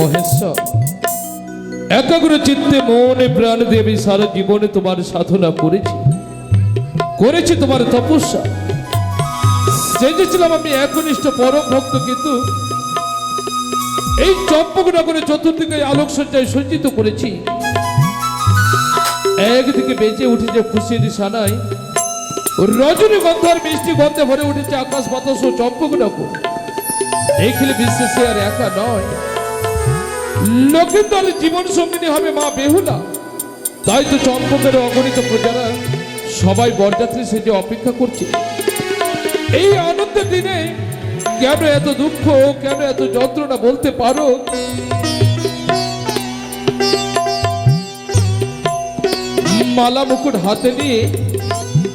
মহেশ্বর একাগ্র চিত্তে মনে প্রাণ দিয়ে আমি সারা জীবনে তোমার সাধনা করেছি। করেছি তোমার তপস্যা। সেজেছিলাম আমি একনিষ্ঠ পরম ভক্ত, কিন্তু এই চম্পকনগরে চতুর্দিকে আলোক সজ্জায় সজ্জিত করেছি। একদিকে বেঁচে উঠেছে খুশির সানাই রজনীগন্ধার মিষ্টি গন্ধে ভরে উঠেছে আকাশ বাতাস ও চম্পকনগর এইখানে বিশ্বেষে আর একা নয়। লক্ষিন্দর জীবন সঙ্গিনী হবে মা বেহুলা। তাই তো চম্পকের অগণিত প্রজারা সবাই বরযাত্রী সেজে অপেক্ষা করছে। এই আনন্দের দিনে কেন এত দুঃখ কেন এত যন্ত্রণা বলতে পারো? মালা মুকুট হাতে নিয়ে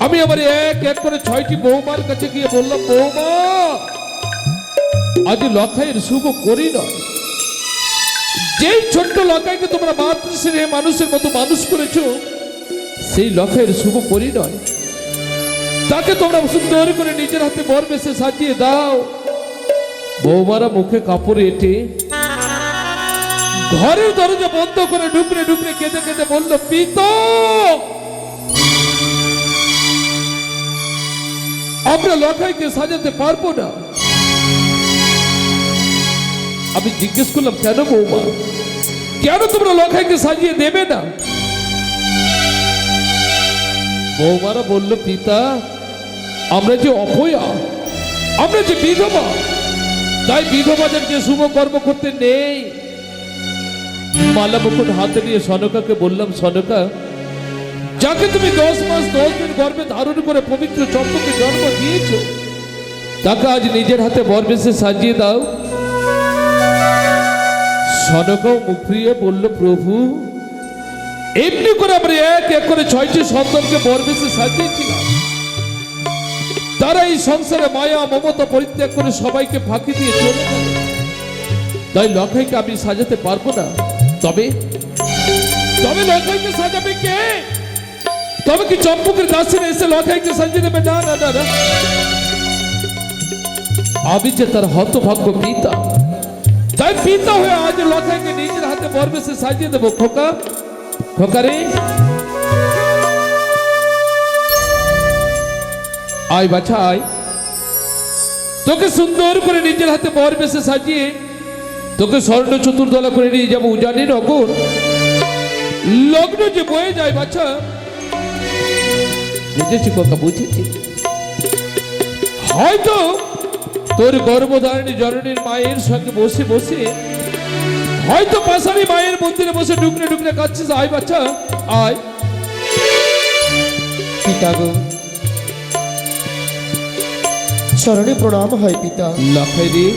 আমি আমার এক এক করে ছয়টি বৌমার কাছে গিয়ে বললাম, বৌমা, আজ লক্ষাইয়ের শুভ করি নয়। যেই ছোট্ট লখাইকে তোমরা মাতৃশ্রেণী মানুষের মতো মানুষ করেছ, সেই লখাইয়ের শুভ পরিণয়। তাকে তোমরা সুন্দর করে নিজের হাতে বর বেশে সাজিয়ে দাও। বৌমারা মুখে কাপড় এঁটে ঘরের দরজা বন্ধ করে ঢুকরে ঢুকরে কেঁদে কেঁদে বলল, পিত! আমরা লখাইকে সাজাতে পারব না। আমি জিজ্ঞেস করলাম, কেন বৌমা? কেন তোমরা লখাইকে সাজিয়ে দেবে না? বৌমারা বলল, পিতা, আমরা যে অপয়া, আমরা যে বিধবা, তাই বিধবাদের যে শুভ কর্ম করতে নেই। মালা মুকুট হাতে নিয়ে সনকাকে বললাম, সনকা, যাকে তুমি দশ মাস দশ দিন গর্বে ধারণ করে পবিত্র চম্পকে জন্ম দিয়েছ, তাকে আজ নিজের হাতে বরবেশে সাজিয়ে দাও। সনকাও মুখ ফিরিয়ে বলল, প্রভু, এমনি করে আমরা এক এক করে ছয়টি সন্তানকে বরবেশে সাজিয়েছিলাম। তারা এই সংসারে মায়া, মমতা পরিত্যাগ করে সবাইকে ফাঁকি দিয়ে চলে গেল। তাই লখাইকে আমি সাজাতে পারব না। তবে তবে লখাইকে সাজাবে কে? তবে কি চম্পকের দাসীরা এসে লখাইকে সাজিয়ে দেবে? না না না। আমি যে তার হতভাগ্য পিতা তাই পিতা হয়ে আজ লখাইকে নিজের হাতে বরবেশে সাজিয়ে দেবো খোকা। খোকারে। আয় বাছা, আয়। তোকে সুন্দর করে নিজের হাতে বর বেশে সাজিয়ে তোকে স্বর্ণ চতুর্দলা করে নিয়ে যাব উজানি নগর। লগ্ন যে বয়ে যায় বাচ্চা বুঝেছি কথা বুঝেছি। হয়তো তোর গর্ভধারণী জননীর মায়ের সঙ্গে বসে বসে হয়তো পাশারি মায়ের মন্দিরে বসে ঢুকরে ঢুকরে কাচ্ছিস আয় বাচ্চা আয়। পিতা গো চরণে প্রণাম হয় পিতা। লাফাই রে।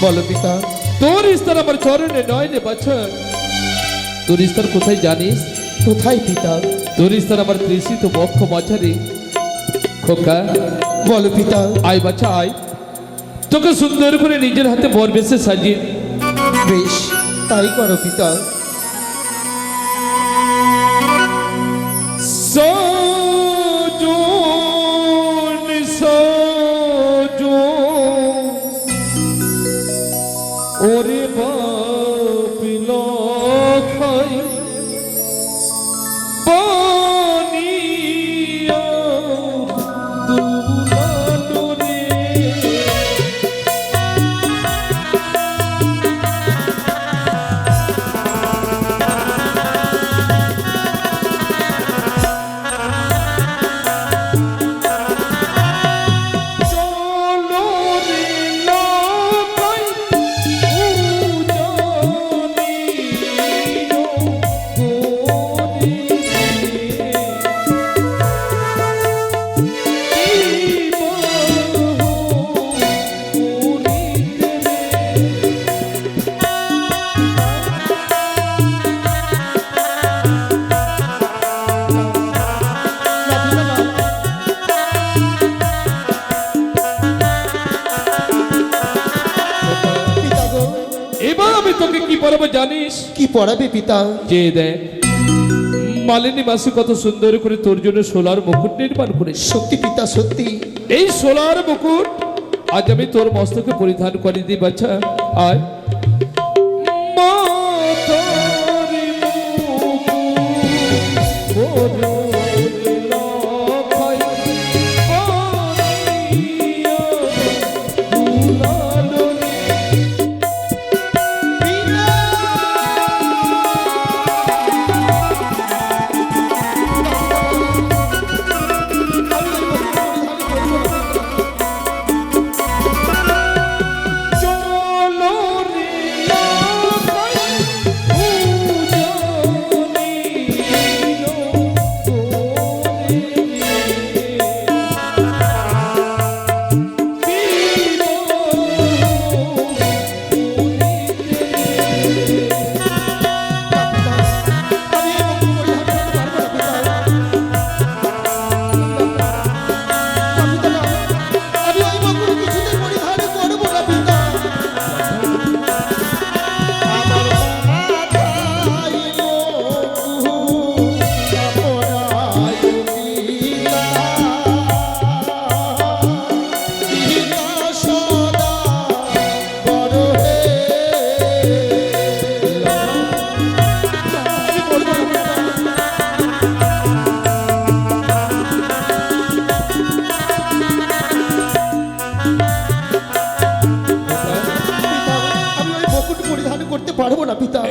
বলো পিতা। তোর স্তর আমার চরণে নয় রে বাচ্চা। তোর স্তর কোথায় জানিস? কোথায় পিতা? তোর স্তর আমার তৃষিত বক্ষ মাঝারে। খোকা। বলো পিতা। আয় বাচ্চা আয়। তোকে সুন্দর করে নিজের হাতে বর বেশে সাজিয়ে। বেশ তাই করো পিতা। পড়াবে পিতা। যে দেখ মালিনী মাসি কত সুন্দর করে তোর জন্য সোলার মুকুট নির্মাণ করে সত্যি পিতা সত্যি। এই সোলার মুকুট আজ আমি তোর মস্তকে পরিধান করে দিই বাচ্চা আয় মা।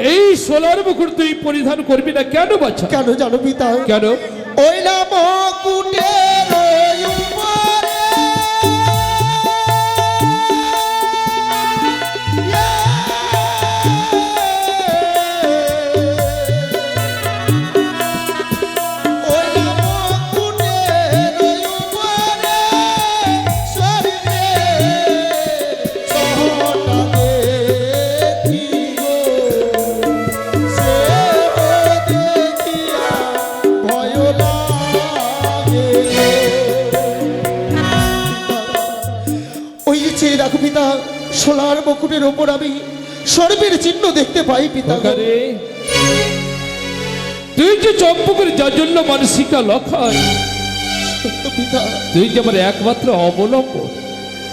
এই সোলার মুকুট তুই পরিধান করবি না? কেন বাচ্চা কেন জানো পিতা? কেন? ওই না মুকুটের পাই পিতা তুই যে চম্পকের মানসিকা লখায় সত্য পিতা। তুই যে আমার একমাত্র অবলম্বন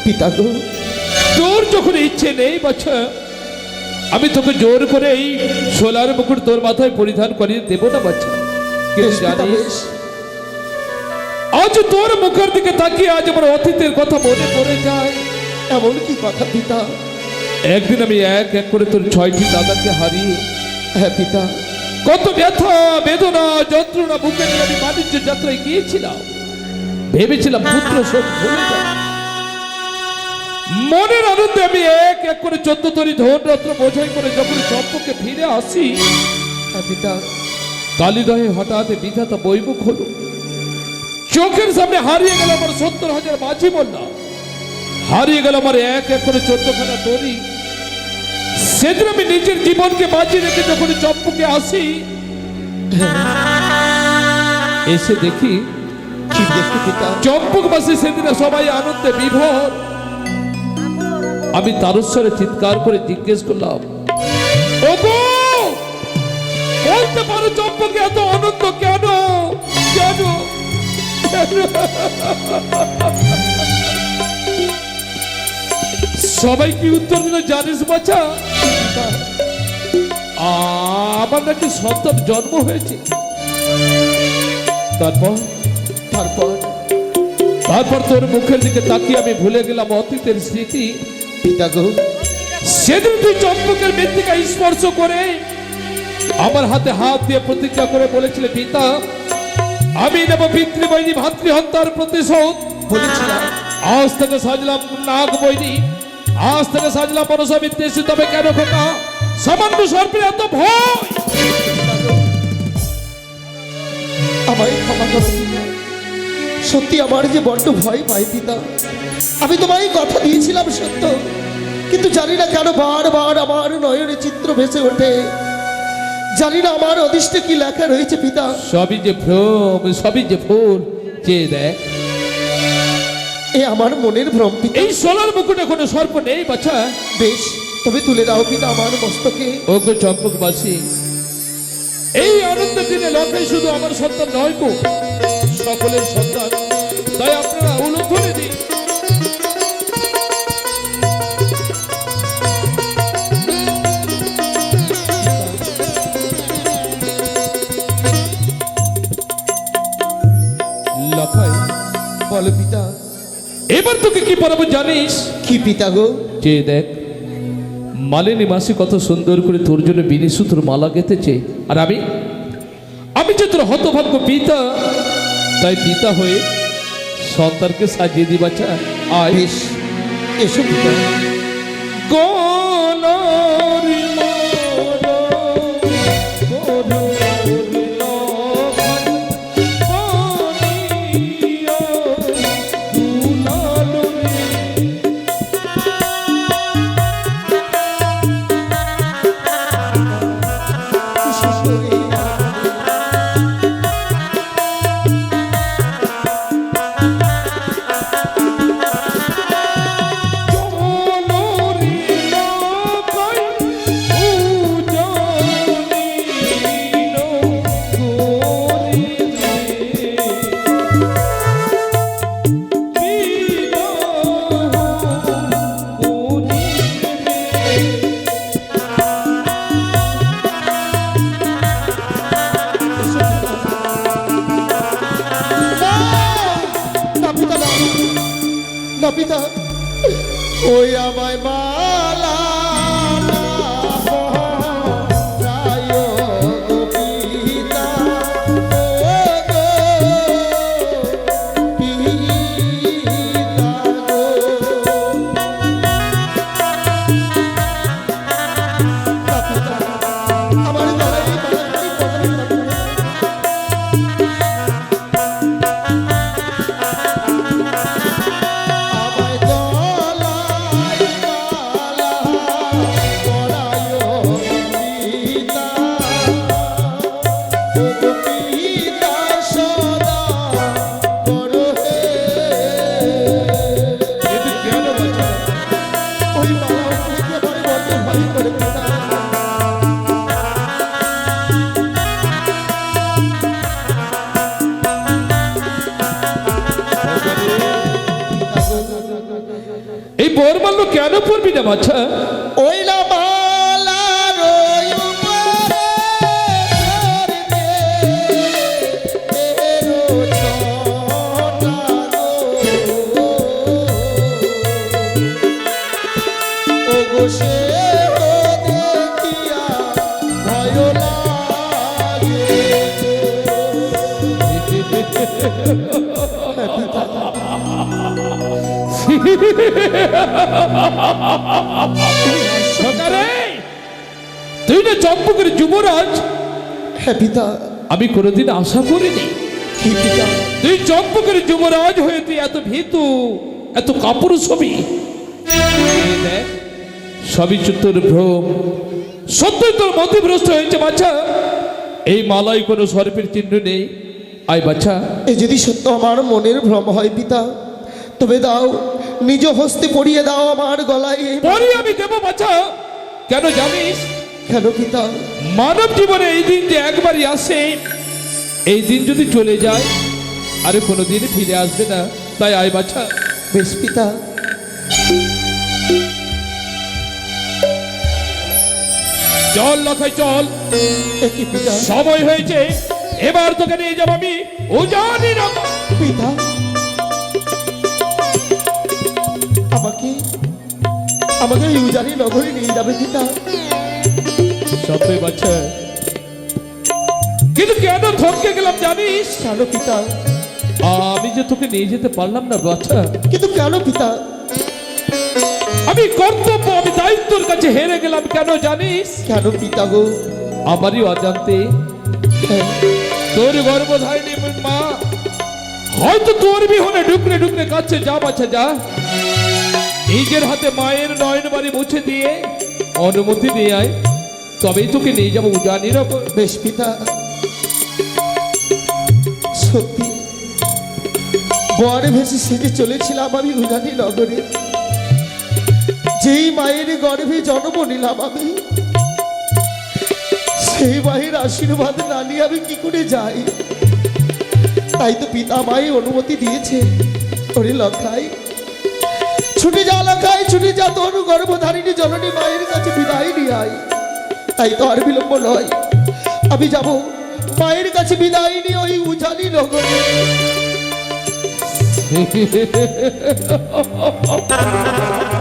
পিতা গো। তোর যখন ইচ্ছে নেই বাচ্চা আমি তোকে জোর করে এই সোলার মুকুট তোর মাথায় পরিধান করিয়ে দেব না বাচ্চা আজ তোর মুখের দিকে তাকিয়ে আজ আমার অতীতের কথা মনে পড়ে যায়। এমন কি কথা পিতা একদিন আমি এক এক করে তোর ছয়টি দাদাকে হারিয়ে হ্যাঁ পিতা, কত ব্যথা, বেদনা, যন্ত্রণা, বুকে নিয়ে আমি বাণিজ্য যাত্রায় গিয়েছিলাম। ভেবেছিলাম পুত্র শোক ভুলে মনের আনন্দে আমি এক এক করে চোদ্দ তরি ধন রত্ন বোঝাই করে যখন চম্পকে ফিরে আসি হ্যাঁ পিতা, কালিদহে হঠাৎ বিধাতা বৈমুখ হলো। চোখের সামনে হারিয়ে গেল আমার সত্তর হাজার মাঝি বললাম হারিয়ে গেল আমার এক এক করে চোদ্দখানা তরি সেদিন আমি নিজের জীবনকে বাঁচিয়ে রেখে যখন চম্পকে আসি, এসে দেখি কি দেখতে পিতা চম্পকবাসী সেদিনে সবাই আনন্দে বিভোর। আমি তারস্বরে চিৎকার করে জিজ্ঞেস করলাম বলতে পারো চম্পকে এত আনন্দ কেন? কেন? সবাই কি উত্তর দিল জানিস বাচ্চা আমার নাকি সন্তান জন্ম হয়েছে। তারপর? তারপর? তারপর তোর মুখের দিকে তাকিয়ে আমি ভুলে গেলাম অতীতের স্মৃতি। পিতা গো। সেদিন তুই চম্পকের মৃত্তিকা স্পর্শ করে আমার হাতে হাত দিয়ে প্রতিজ্ঞা করে বলেছিলে পিতা আমি নেব পিতৃবৈনী ভাতৃহত্যার প্রতিশোধ। বলেছিলাম। আজ থেকে সাজলাম নাগ বৈনী থেকে সাজলাম মনসা বিদ্বেষী, তবে কেন খোকা? সামান্য সর্পের এত ভয়। সত্যি আমার যে বড্ড ভয় পাই পিতা, আমি তোমায় কথা দিয়েছিলাম সত্য, কিন্তু জানি না কেন বারবার আমার নয়নে চিত্র ভেসে ওঠে। জানি না আমার অদিষ্টে কি লেখা রয়েছে, পিতা। সবই যে ভ্রম, সবই যে ফুল চেয়ে দেখ। এ আমার মনের ভ্রম পিতা। এই সোলার মুকুটে কোনো সর্প নেই বাচ্চা বেশ তবে তুলে দাও পিতা আমার মস্তকে। ওগো চম্পকবাসী। এই আনন্দ দিনে লোকে শুধু আমার সন্তান নয় কো। সকলের সন্তান। তাই আপনারা উলুধ্বনি এবার তোকে কি পড়াবো জানিস? কি পিতা গো? যে দেখ মালিনী মাসি কত সুন্দর করে তোর জন্য বিনি সূত্র মালা গেঁথেছে। আর আমি? আমি যে তোর হতভাগ্য পিতা তাই পিতা হয়ে সন্তানকে সাজিয়ে দি বাচ্চা আয়। এসব এসো পিতা। গলারি পিতা ওই আমায় মালা পড়বি তুই না চম্পকের যুবরাজ? হ্যাঁ পিতা। আমি কোনোদিন আশা করিনি। কি পিতা? তুই চম্পকের যুবরাজ হয়ে তুই এত ভীতু এত কাপড় ছবি সবই তোর ভ্রম সত্যই তোর মতিভ্রষ্ট হয়েছে বাচ্চা এই মালায় কোনো সর্পের চিহ্ন নেই। আয় বাচ্চা এ যদি সত্য আমার মনের ভ্রম হয় পিতা তবে দাও। নিজ হস্তে পড়িয়ে দাও আমার গলায়। আমি দেবো বাচ্চা কেন জানিস? কেন পিতা মানব জীবনে এই দিন যে একবারই আসে এই দিন যদি চলে যায় আরে কোনোদিন ফিরে আসবে না। তাই আয় বাছা। বেশ পিতা। চল লখাই চল। এ কি পিতা? সময় হয়েছে এবার তোকে নিয়ে যাব আমি। ও জানি না। পিতা? আমাকে আমাকে এই উজানি নগরে নিয়ে যাবে পিতা। সত্যি বাচ্চা। কিন্তু কেন থমকে গেলাম জানিস? কেন পিতা? আমি যে তোকে নিয়ে যেতে পারলাম না বাচ্চা। কিন্তু কেন পিতা? আমি কর্তব্য আমি দায়িত্বর কাছে হেরে গেলাম কেন জানিস? কেন পিতা গো? আমারই অজান্তে। হ্যাঁ, তোর গর্ভধারিণী মা। হয়তো তোর বিহনে ঢুকরে ঢুকরে কাছে যা বাচ্চা যা। নিজের হাতে মায়ের নয়ন বাড়ি মুছে দিয়ে অনুমতি নিয়ে আয় তবেই তোকে নিয়ে যাব ওপর বেশ পিতা, সত্যি বরে ভেসে সেজে চলেছিলাম আমি উজানি নগরে, যেই মায়ের গর্ভে জন্ম নিলাম আমি, সেই মায়ের আশীর্বাদ না নিয়ে আমি কি করে যাই? তাই তো পিতা মায়ের অনুমতি দিয়েছে। ওরে লখাই ছুটে যা এলাকায় ছুটি যা তোর গর্ভধারিণী জননী মায়ের কাছে বিদায় নিয়ে আয়। তাই তো আর বিলম্ব নয়। আমি যাব মায়ের কাছে বিদায় নিয়ে ওই উজালি নগরে।